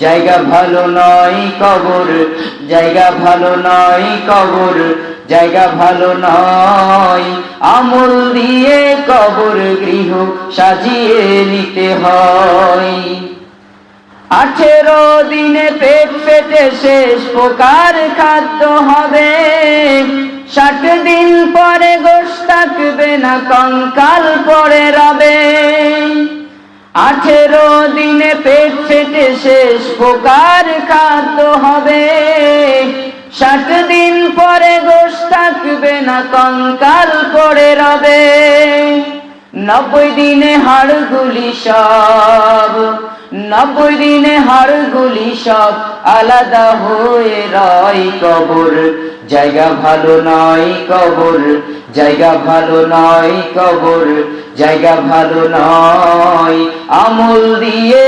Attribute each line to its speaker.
Speaker 1: জায়গা ভালো নয় কবর, জায়গা ভালো নয় কবর, জায়গা ভালো নয় আমল দিয়ে কবর গৃহ সাজিয়ে নিতে হয়। আঠেরো দিনে পেট পেটে শেষ প্রকার খাদ্য হবে। ষাট দিন পরে গোশ থাকবে না, কঙ্কাল পরে রবে। আঠেরো দিনে পেট শেষ প্রকার খাদ্য হবে। ষাট দিন পরে গোশ থাকবে না, কঙ্কাল রবে। নব্বই দিনে হাড়গুলি সব, নব্বই দিনে হাড়গুলি সব আলাদা হয়ে রয় কবর। জায়গা ভালো নয় কবর, জায়গা ভালো নয় কবর, জায়গা ভালো নয়। আমল দিয়ে